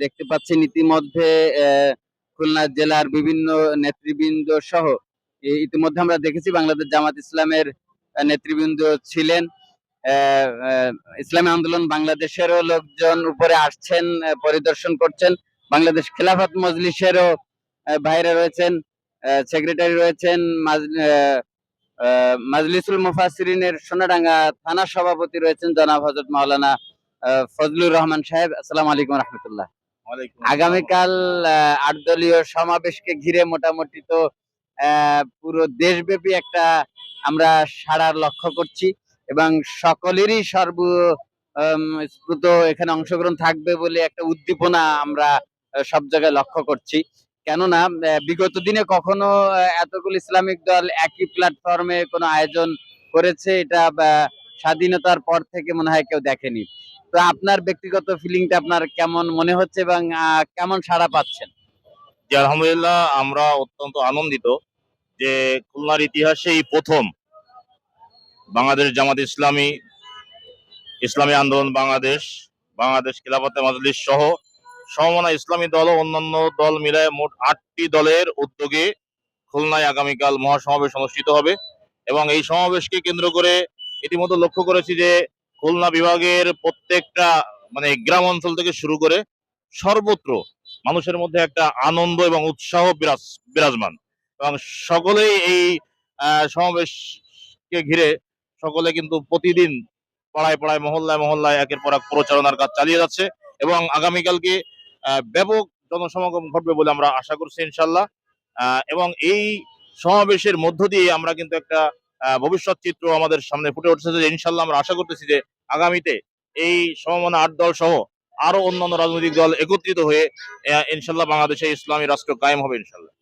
দেখতে পাচ্ছেন ইতিমধ্যে খুলনা জেলার বিভিন্ন নেতৃবৃন্দ সহ ইতিমধ্যে আমরা দেখেছি বাংলাদেশ জামাত ইসলামের নেতৃবৃন্দ ছিলেন। ইসলামী আন্দোলন বাংলাদেশেরও লোকজন উপরে আসছেন পরিদর্শন করছেন। বাংলাদেশ খেলাফত মজলিসেরও বাইরে রয়েছেন সেক্রেটারি রয়েছেন মাজলিসুল মুফাসসিরিনের সোনাডাঙ্গা থানা সভাপতি রয়েছেন জনাব হজরত মাওলানা ফজলুর রহমান সাহেব আসসালামু আলাইকুম রহমতুল্লাহ। আগামীকাল আট দলীয় সমাবেশকে ঘিরে মোটামুটি তো পুরো দেশব্যাপী একটা আমরা সাড়ার লক্ষ্য করছি এবং সকলেরই সর্ব আম, স্ফূর্ত এখানে অংশগ্রহণ থাকবে বলে একটা উদ্দীপনা আমরা সব জায়গায় লক্ষ্য করছি। কেননা বিগত দিনে কখনো এতগুলো ইসলামিক দল একই প্ল্যাটফর্মে কোনো আয়োজন করেছে এটা স্বাধীনতার পর থেকে মনে হয় কেউ দেখেনি। তো আপনার ব্যক্তিগত ফিলিংটা আপনার কেমন মনে হচ্ছে এবং কেমন সাড়া পাচ্ছেন? জি, আলহামদুলিল্লাহ, আমরা অত্যন্ত আনন্দিত যে খুলনার ইতিহাসে এই প্রথম বাংলাদেশ জামাত ইসলামী ইসলামী আন্দোলন বাংলাদেশ বাংলাদেশ খেলাফতে মাজলিস সহ সমমনা ইসলামী দল ও অন্যান্য দল মিলায় মোট আটটি দলের উদ্যোগে খুলনায় আগামীকাল মহাসমাবেশ অনুষ্ঠিত হবে এবং এই সমাবেশকে কেন্দ্র করে ইতিমধ্যে লক্ষ্য করেছি যে খুলনা বিভাগের প্রত্যেকটা মানে গ্রাম অঞ্চল থেকে শুরু করে সর্বত্র মানুষের মধ্যে একটা আনন্দ এবং উৎসাহ বিরাজ, বিরাজমান। এবং সকলেই এই সমাবেশকে ঘিরে সকলে কিন্তু প্রতিদিন পাড়ায় পাড়ায়, মহল্লায় মহল্লায় একের পর এক প্রচারণার কাজ চালিয়ে যাচ্ছে এবং আগামীকালকে ব্যাপক জনসমাগম ঘটবে বলে আমরা আশা করছি ইনশাল্লাহ এবং এই সমাবেশের মধ্য দিয়ে আমরা কিন্তু একটা ভবিষ্যৎ চিত্র আমাদের সামনে ফুটে উঠেছে যে ইনশাল্লাহ আমরা আশা করতেছি যে আগামীতে এই সমমনা আট দল সহ আরও অন্যান্য রাজনৈতিক দল একত্রিত হয়ে ইনশাল্লাহ বাংলাদেশে ইসলামী রাষ্ট্র কায়েম হবে ইনশাল্লাহ।